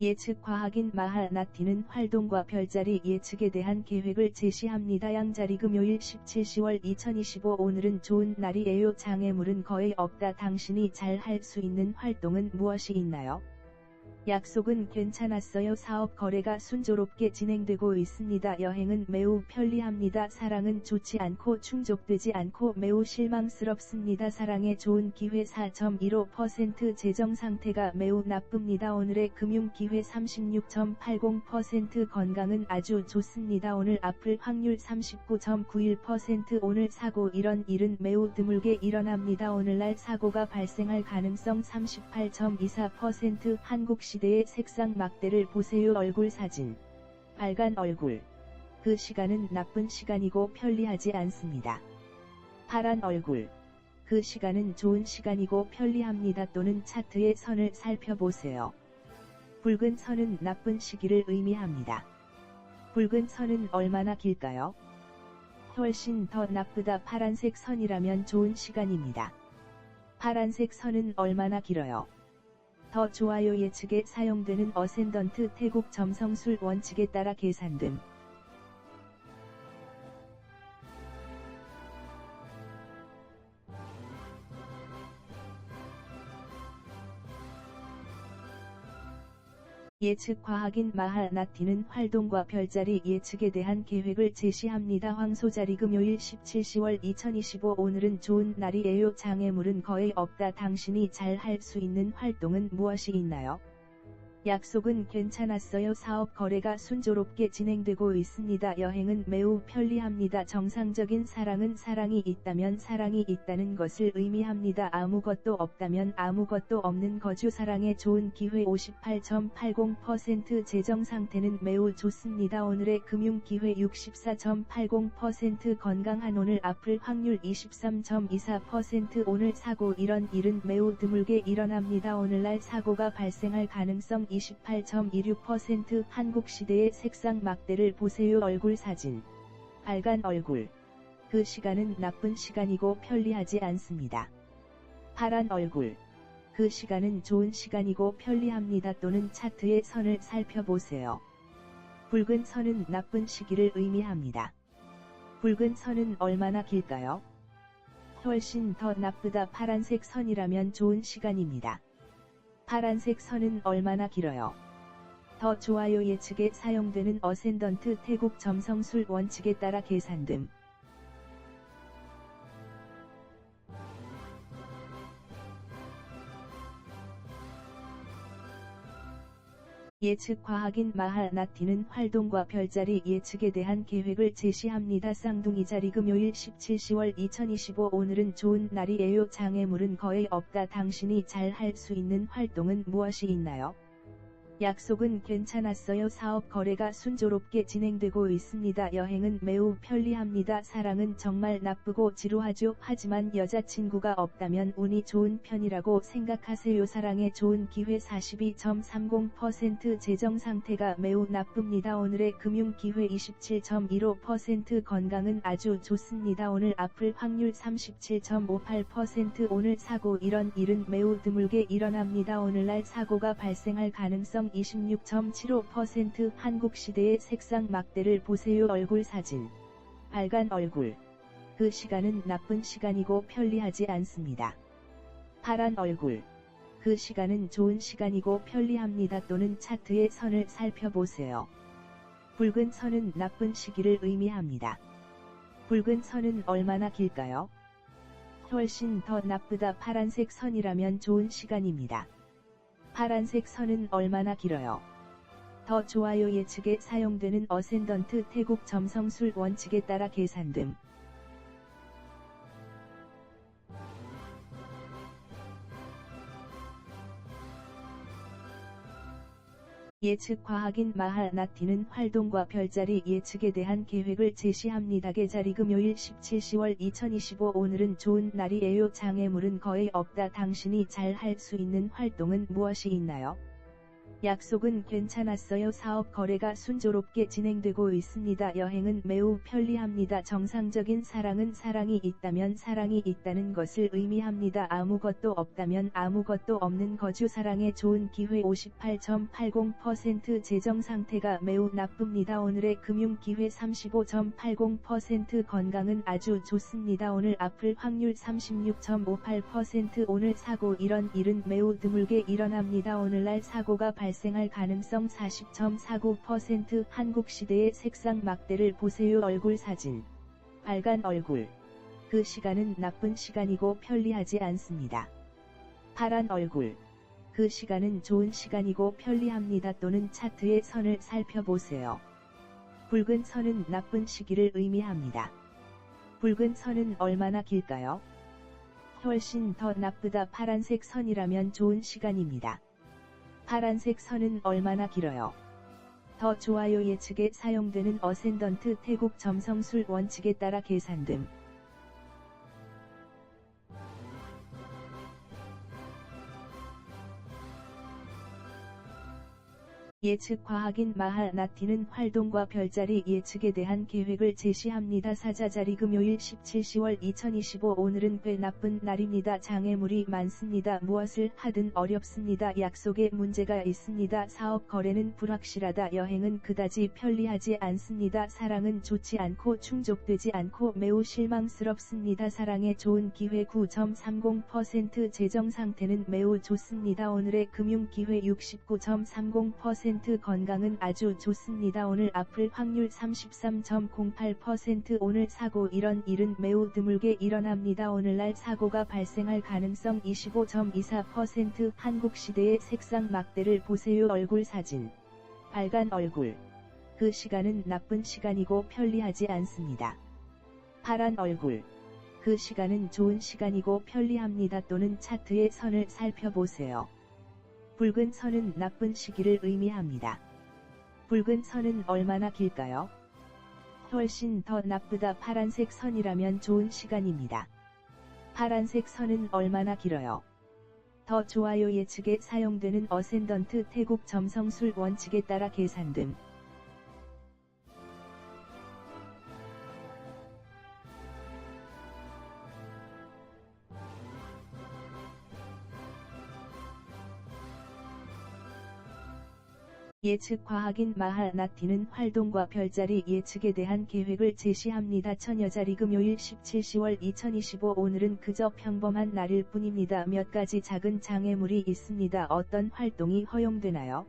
예측 과학인 마하나티는 활동과 별자리 예측에 대한 계획을 제시합니다. 양자리 금요일 17 10월 2025 오늘은 좋은 날이에요. 장애물은 거의 없다. 당신이 잘 할 수 있는 활동은 무엇이 있나요? 약속은 괜찮았어요. 사업 거래가 순조롭게 진행되고 있습니다. 여행은 매우 편리합니다. 사랑은 좋지 않고 충족되지 않고 매우 실망스럽습니다. 사랑에 좋은 기회 4.15% 재정 상태가 매우 나쁩니다. 오늘의 금융 기회 36.80% 건강은 아주 좋습니다. 오늘 아플 확률 39.91% 오늘 사고 이런 일은 매우 드물게 일어납니다. 오늘날 사고가 발생할 가능성 38.24% 한국시 시대의 색상 막대를 보세요 얼굴 사진. 빨간 얼굴. 그 시간은 나쁜 시간이고 편리하지 않습니다. 파란 얼굴. 그 시간은 좋은 시간이고 편리합니다. 또는 차트의 선을 살펴보세요. 붉은 선은 나쁜 시기를 의미합니다. 붉은 선은 얼마나 길까요? 훨씬 더 나쁘다 파란색 선이라면 좋은 시간입니다. 파란색 선은 얼마나 길어요? 더 좋아요 예측에 사용되는 어센던트 태국 점성술 원칙에 따라 계산 등 예측 과학인 마하나티는 활동과 별자리 예측에 대한 계획을 제시합니다. 황소자리 금요일 17 10월 2025 오늘은 좋은 날이에요. 장애물은 거의 없다. 당신이 잘 할 수 있는 활동은 무엇이 있나요? 약속은 괜찮았어요. 사업 거래가 순조롭게 진행되고 있습니다. 여행은 매우 편리합니다. 정상적인 사랑은 사랑이 있다면 사랑이 있다는 것을 의미합니다. 아무것도 없다면 아무것도 없는 거주 사랑에 좋은 기회 58.80% 재정 상태는 매우 좋습니다. 오늘의 금융 기회 64.80% 건강한 오늘 아플 확률 23.24% 오늘 사고 이런 일은 매우 드물게 일어납니다. 오늘날 사고가 발생할 가능성 28.26% 한국 시대의 색상 막대를 보세요 얼굴 사진. 빨간 얼굴. 그 시간은 나쁜 시간이고 편리하지 않습니다. 파란 얼굴. 그 시간은 좋은 시간이고 편리합니다. 또는 차트의 선을 살펴보세요. 붉은 선은 나쁜 시기를 의미합니다. 붉은 선은 얼마나 길까요? 훨씬 더 나쁘다 파란색 선이라면 좋은 시간입니다. 파란색 선은 얼마나 길어요? 더 좋아요 예측에 사용되는 어센던트 태국 점성술 원칙에 따라 계산 등 예측 과학인 마하나티는 활동과 별자리 예측에 대한 계획을 제시합니다. 쌍둥이 자리 금요일 17 10월 2025 오늘은 좋은 날이에요. 장애물은 거의 없다. 당신이 잘 할 수 있는 활동은 무엇이 있나요? 약속은 괜찮았어요. 사업 거래가 순조롭게 진행되고 있습니다. 여행은 매우 편리합니다. 사랑은 정말 나쁘고 지루하죠. 하지만 여자친구가 없다면 운이 좋은 편이라고 생각하세요. 사랑에 좋은 기회 42.30% 재정 상태가 매우 나쁩니다. 오늘의 금융 기회 27.15% 건강은 아주 좋습니다. 오늘 아플 확률 37.58% 오늘 사고 이런 일은 매우 드물게 일어납니다. 오늘날 사고가 발생할 가능성 26.75% 한국 시대의 색상 막대를 보세요 얼굴 사진. 빨간 얼굴. 그 시간은 나쁜 시간이고 편리하지 않습니다. 파란 얼굴. 그 시간은 좋은 시간이고 편리합니다. 또는 차트의 선을 살펴보세요. 붉은 선은 나쁜 시기를 의미합니다. 붉은 선은 얼마나 길까요? 훨씬 더 나쁘다 파란색 선이라면 좋은 시간입니다. 파란색 선은 얼마나 길어요? 더 좋아요 예측에 사용되는 어센던트 태국 점성술 원칙에 따라 계산 등 예측 과학인 마하나티는 활동과 별자리 예측에 대한 계획을 제시합니다. 계자리 금요일 17 10월 2025 오늘은 좋은 날이에요. 장애물은 거의 없다. 당신이 잘 할 수 있는 활동은 무엇이 있나요? 약속은 괜찮았어요. 사업 거래가 순조롭게 진행되고 있습니다. 여행은 매우 편리합니다. 정상적인 사랑은 사랑이 있다면 사랑이 있다는 것을 의미합니다. 아무것도 없다면 아무것도 없는 거주 사랑에 좋은 기회 58.80% 재정 상태가 매우 나쁩니다. 오늘의 금융 기회 35.80% 건강은 아주 좋습니다. 오늘 아플 확률 36.58% 오늘 사고 이런 일은 매우 드물게 일어납니다. 오늘날 사고가 발 발생할 가능성 40.49% 한국 시대의 색상 막대를 보세요 얼굴 사진. 빨간 얼굴. 그 시간은 나쁜 시간이고 편리하지 않습니다. 파란 얼굴. 그 시간은 좋은 시간이고 편리합니다 또는 차트의 선을 살펴보세요. 붉은 선은 나쁜 시기를 의미합니다. 붉은 선은 얼마나 길까요? 훨씬 더 나쁘다 파란색 선이라면 좋은 시간입니다. 파란색 선은 얼마나 길어요? 더 좋아요 예측에 사용되는 어센던트 태국 점성술 원칙에 따라 계산됨. 예측 과학인 마하 나티는 활동과 별자리 예측에 대한 계획을 제시합니다. 사자자리 금요일 17 10월 2025 오늘은 꽤 나쁜 날입니다. 장애물이 많습니다. 무엇을 하든 어렵습니다. 약속에 문제가 있습니다. 사업 거래는 불확실하다. 여행은 그다지 편리하지 않습니다. 사랑은 좋지 않고 충족되지 않고 매우 실망스럽습니다. 사랑에 좋은 기회 9.30% 재정 상태는 매우 좋습니다. 오늘의 금융 기회 69.30% 0 건강은 아주 좋습니다. 오늘 아플 확률 33.08% 오늘 사고 이런 일은 매우 드물게 일어납니다. 오늘날 사고가 발생할 가능성 25.24% 한국 시대의 색상 막대를 보세요. 얼굴 사진. 빨간 얼굴. 그 시간은 나쁜 시간이고 편리하지 않습니다. 파란 얼굴. 그 시간은 좋은 시간이고 편리합니다. 또는 차트의 선을 살펴보세요. 붉은 선은 나쁜 시기를 의미합니다. 붉은 선은 얼마나 길까요? 훨씬 더 나쁘다 파란색 선이라면 좋은 시간입니다. 파란색 선은 얼마나 길어요? 더 좋아요 예측에 사용되는 어센던트 태국 점성술 원칙에 따라 계산됨. 예측 과학인 마하 나티는 활동과 별자리 예측에 대한 계획을 제시합니다. 처녀자리 금요일 17 10월 2025 오늘은 그저 평범한 날일 뿐입니다. 몇 가지 작은 장애물이 있습니다. 어떤 활동이 허용되나요?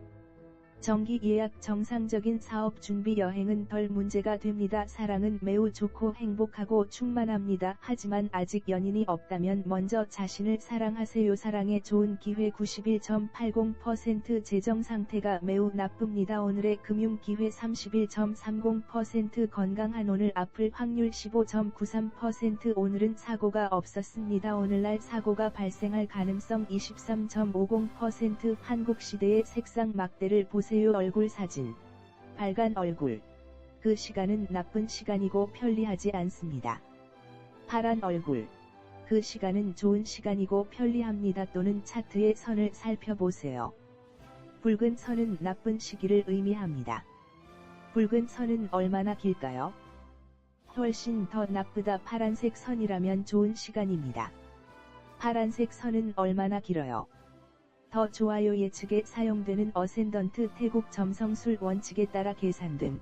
정기 예약 정상적인 사업 준비 여행은 덜 문제가 됩니다. 사랑은 매우 좋고 행복하고 충만합니다. 하지만 아직 연인이 없다면 먼저 자신을 사랑하세요. 사랑에 좋은 기회 91.80% 재정 상태가 매우 나쁩니다. 오늘의 금융 기회 31.30% 건강한 오늘 아플 확률 15.93% 오늘은 사고가 없었습니다. 오늘날 사고가 발생할 가능성 23.50% 한국 시대의 색상 막대를 보세요. 보세요 얼굴 사진. 빨간 얼굴. 그 시간은 나쁜 시간이고 편리하지 않습니다. 파란 얼굴. 그 시간은 좋은 시간이고 편리합니다 또는 차트의 선을 살펴보세요. 붉은 선은 나쁜 시기를 의미합니다. 붉은 선은 얼마나 길까요? 훨씬 더 나쁘다 파란색 선이라면 좋은 시간입니다. 파란색 선은 얼마나 길어요? 더 좋아요 예측에 사용되는 어센던트 태국 점성술 원칙에 따라 계산됨.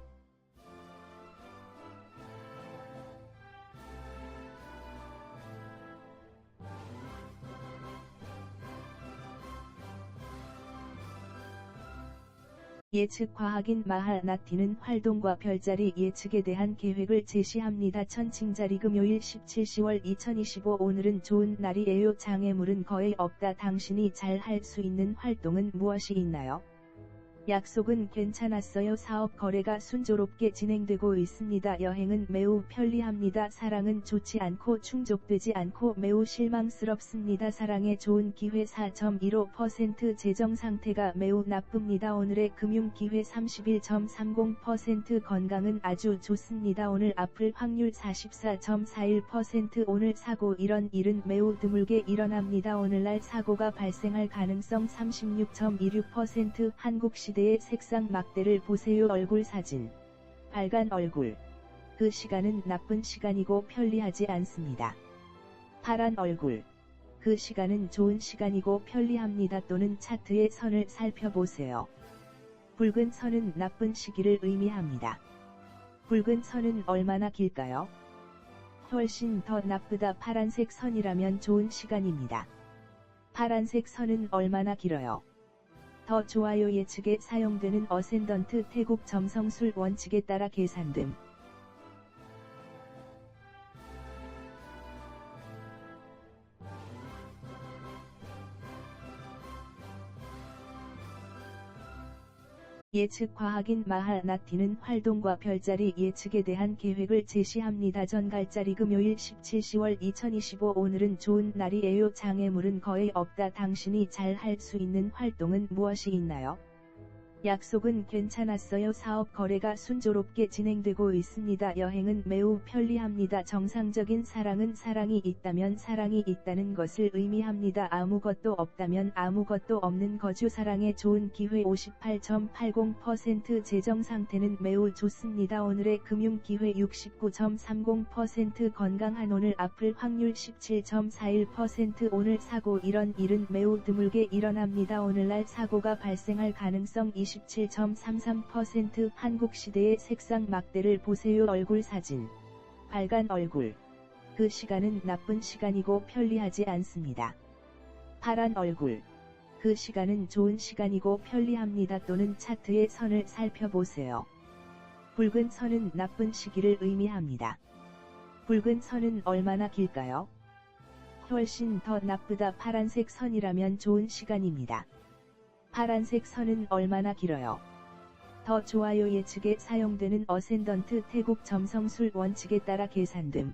예측 과학인 마하 나티는 활동과 별자리 예측에 대한 계획을 제시합니다. 천칭자리 금요일 17 10월 2025 오늘은 좋은 날이에요. 장애물은 거의 없다. 당신이 잘 할 수 있는 활동은 무엇이 있나요? 약속은 괜찮았어요. 사업 거래가 순조롭게 진행되고 있습니다. 여행은 매우 편리합니다. 사랑은 좋지 않고 충족되지 않고 매우 실망스럽습니다. 사랑에 좋은 기회 4.15% 재정 상태가 매우 나쁩니다. 오늘의 금융 기회 31.30% 건강은 아주 좋습니다. 오늘 아플 확률 44.41% 오늘 사고 이런 일은 매우 드물게 일어납니다. 오늘날 사고가 발생할 가능성 36.26% 한국시 시대의 색상 막대를 보세요 얼굴 사진. 빨간 얼굴. 그 시간은 나쁜 시간이고 편리하지 않습니다. 파란 얼굴. 그 시간은 좋은 시간이고 편리합니다. 또는 차트의 선을 살펴보세요. 붉은 선은 나쁜 시기를 의미합니다. 붉은 선은 얼마나 길까요? 훨씬 더 나쁘다 파란색 선이라면 좋은 시간입니다. 파란색 선은 얼마나 길어요? 더 좋아요 예측에 사용되는 어센던트 태국 점성술 원칙에 따라 계산됨. 예측 과학인 마하나티는 활동과 별자리 예측에 대한 계획을 제시합니다. 전갈자리 금요일 17 10월 2025 오늘은 좋은 날이에요. 장애물은 거의 없다. 당신이 잘 할 수 있는 활동은 무엇이 있나요? 약속은 괜찮았어요. 사업 거래가 순조롭게 진행되고 있습니다. 여행은 매우 편리합니다. 정상적인 사랑은 사랑이 있다면 사랑이 있다는 것을 의미합니다. 아무것도 없다면 아무것도 없는 거주 사랑에 좋은 기회 58.80% 재정 상태는 매우 좋습니다. 오늘의 금융 기회 69.30% 건강한 오늘 아플 확률 17.41% 오늘 사고 이런 일은 매우 드물게 일어납니다. 오늘날 사고가 발생할 가능성 20 27.33% 한국 시대의 색상 막대를 보세요 얼굴 사진. 빨간 얼굴. 그 시간은 나쁜 시간이고 편리하지 않습니다. 파란 얼굴. 그 시간은 좋은 시간이고 편리합니다. 또는 차트의 선을 살펴보세요. 붉은 선은 나쁜 시기를 의미합니다. 붉은 선은 얼마나 길까요? 훨씬 더 나쁘다 파란색 선이라면 좋은 시간입니다. 파란색 선은 얼마나 길어요? 더 좋아요 예측에 사용되는 어센던트 태국 점성술 원칙에 따라 계산됨.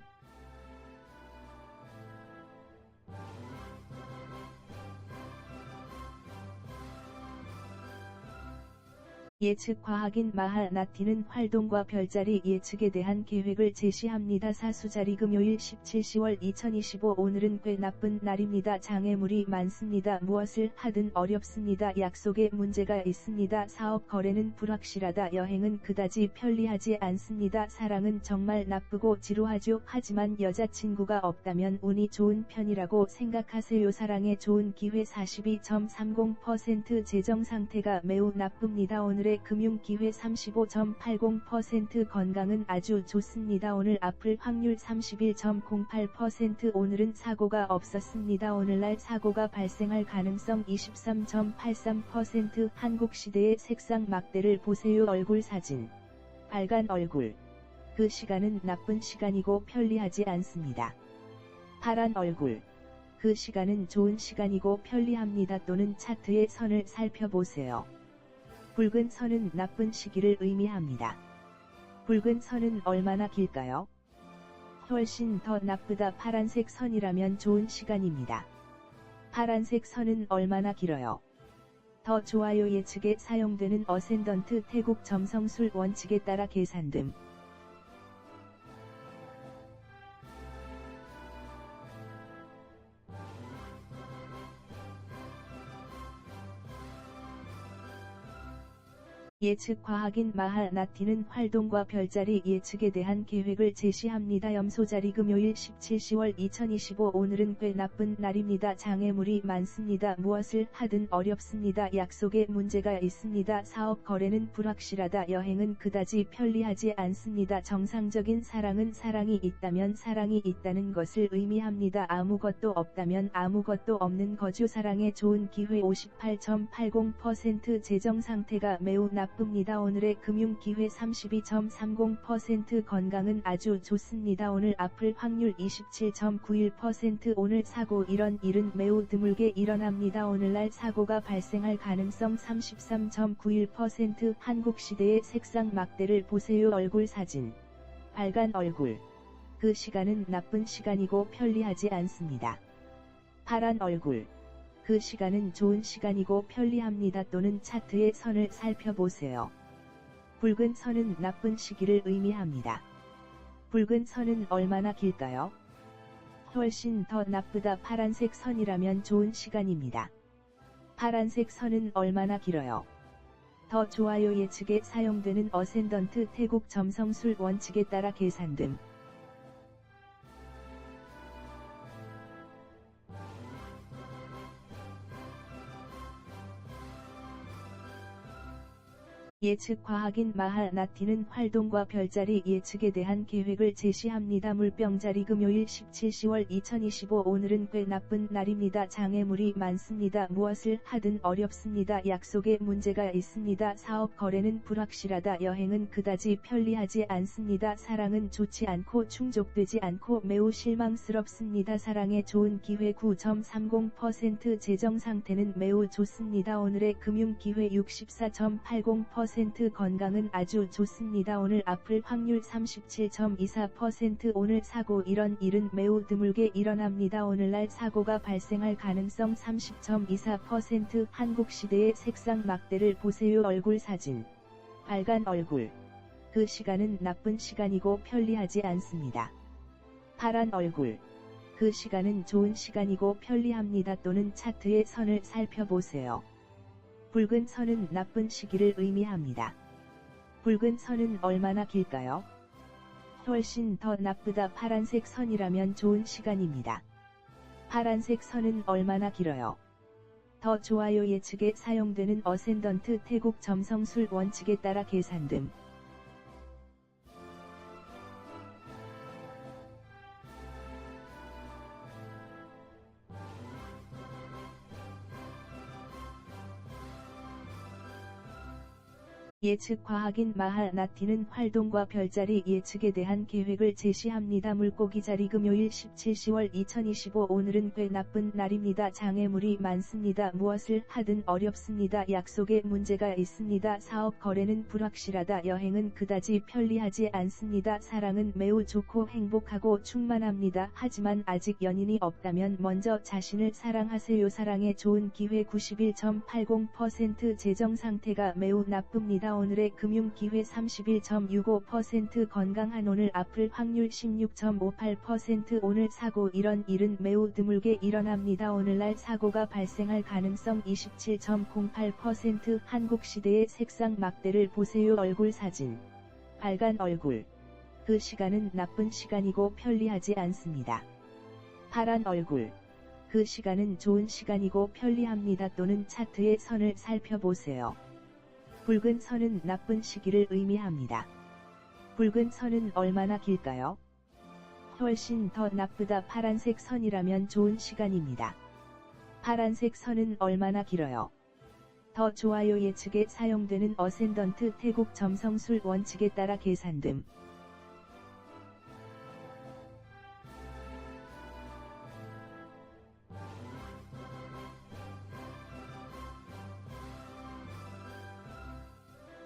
예측 과학인 마하나티는 활동과 별자리 예측에 대한 계획을 제시합니다. 사수자리 금요일 17 10월 2025 오늘은 꽤 나쁜 날입니다. 장애물이 많습니다. 무엇을 하든 어렵습니다. 약속에 문제가 있습니다. 사업 거래는 불확실하다. 여행은 그다지 편리하지 않습니다. 사랑은 정말 나쁘고 지루하죠. 하지만 여자친구가 없다면 운이 좋은 편이라고 생각하세요. 사랑에 좋은 기회 42.30% 재정 상태가 매우 나쁩니다. 오늘의 금융기회 35.80% 건강은 아주 좋습니다. 오늘 아플 확률 31.08% 오늘은 사고가 없었습니다. 오늘날 사고가 발생할 가능성 23.83% 한국시대의 색상 막대를 보세요. 얼굴 사진. 빨간 얼굴. 그 시간은 나쁜 시간이고 편리하지 않습니다. 파란 얼굴. 그 시간은 좋은 시간이고 편리합니다. 또는 차트의 선을 살펴보세요. 붉은 선은 나쁜 시기를 의미합니다. 붉은 선은 얼마나 길까요? 훨씬 더 나쁘다 파란색 선이라면 좋은 시간입니다. 파란색 선은 얼마나 길어요? 더 좋아요 예측에 사용되는 어센던트 태국 점성술 원칙에 따라 계산됨. 예측 과학인 마하나티는 활동과 별자리 예측에 대한 계획을 제시합니다. 염소자리 금요일 17 10월 2025 오늘은 꽤 나쁜 날입니다. 장애물이 많습니다. 무엇을 하든 어렵습니다. 약속에 문제가 있습니다. 사업 거래는 불확실하다. 여행은 그다지 편리하지 않습니다. 정상적인 사랑은 사랑이 있다면 사랑이 있다는 것을 의미합니다. 아무것도 없다면 아무것도 없는 거주 사랑에 좋은 기회 58.80% 재정 상태가 매우 나 나쁩니다. 오늘의 금융기회 32.30% 건강은 아주 좋습니다. 오늘 앞을 확률 27.91% 오늘 사고 이런 일은 매우 드물게 일어납니다. 오늘날 사고가 발생할 가능성 33.91% 한국시대의 색상 막대를 보세요. 얼굴 사진. 빨간 얼굴. 그 시간은 나쁜 시간이고 편리하지 않습니다. 파란 얼굴. 그 시간은 좋은 시간이고 편리합니다. 또는 차트의 선을 살펴보세요. 붉은 선은 나쁜 시기를 의미합니다. 붉은 선은 얼마나 길까요? 훨씬 더 나쁘다 파란색 선이라면 좋은 시간입니다. 파란색 선은 얼마나 길어요? 더 좋아요 예측에 사용되는 어센던트 태국 점성술 원칙에 따라 계산됨. 예측 과학인 마하나티는 활동과 별자리 예측에 대한 계획을 제시합니다. 물병자리 금요일 17, 10월 2025 오늘은 꽤 나쁜 날입니다. 장애물이 많습니다. 무엇을 하든 어렵습니다. 약속에 문제가 있습니다. 사업 거래는 불확실하다. 여행은 그다지 편리하지 않습니다. 사랑은 좋지 않고 충족되지 않고 매우 실망스럽습니다. 사랑에 좋은 기회 9.30% 재정 상태는 매우 좋습니다. 오늘의 금융 기회 64.80% 10% 건강은 아주 좋습니다. 오늘 앞을 확률 37.24% 오늘 사고 이런 일은 매우 드물게 일어납니다. 오늘날 사고가 발생할 가능성 30.24% 한국 시대의 색상 막대를 보세요. 얼굴 사진. 빨간 얼굴. 그 시간은 나쁜 시간이고 편리하지 않습니다. 파란 얼굴. 그 시간은 좋은 시간이고 편리합니다. 또는 차트의 선을 살펴보세요. 붉은 선은 나쁜 시기를 의미합니다. 붉은 선은 얼마나 길까요? 훨씬 더 나쁘다 파란색 선이라면 좋은 시간입니다. 파란색 선은 얼마나 길어요? 더 좋아요 예측에 사용되는 어센던트 태국 점성술 원칙에 따라 계산됨. 예측 과학인 마하나티는 활동과 별자리 예측에 대한 계획을 제시합니다. 물고기 자리 금요일 17, 10월 2025 오늘은 꽤 나쁜 날입니다. 장애물이 많습니다. 무엇을 하든 어렵습니다. 약속에 문제가 있습니다. 사업 거래는 불확실하다. 여행은 그다지 편리하지 않습니다. 사랑은 매우 좋고 행복하고 충만합니다. 하지만 아직 연인이 없다면 먼저 자신을 사랑하세요. 사랑에 좋은 기회 91.80% 재정 상태가 매우 나쁩니다. 오늘의 금융기회 31.65% 건강한 오늘 앞을 확률 16.58% 오늘 사고 이런 일은 매우 드물게 일어납니다. 오늘날 사고가 발생할 가능성 27.08% 한국 시대의 색상 막대를 보세요. 얼굴 사진. 빨간 얼굴. 그 시간은 나쁜 시간이고 편리하지 않습니다. 파란 얼굴. 그 시간은 좋은 시간이고 편리합니다. 또는 차트의 선을 살펴보세요. 붉은 선은 나쁜 시기를 의미합니다. 붉은 선은 얼마나 길까요? 훨씬 더 나쁘다 파란색 선이라면 좋은 시간입니다. 파란색 선은 얼마나 길어요? 더 좋아요 예측에 사용되는 어센던트 태국 점성술 원칙에 따라 계산됨.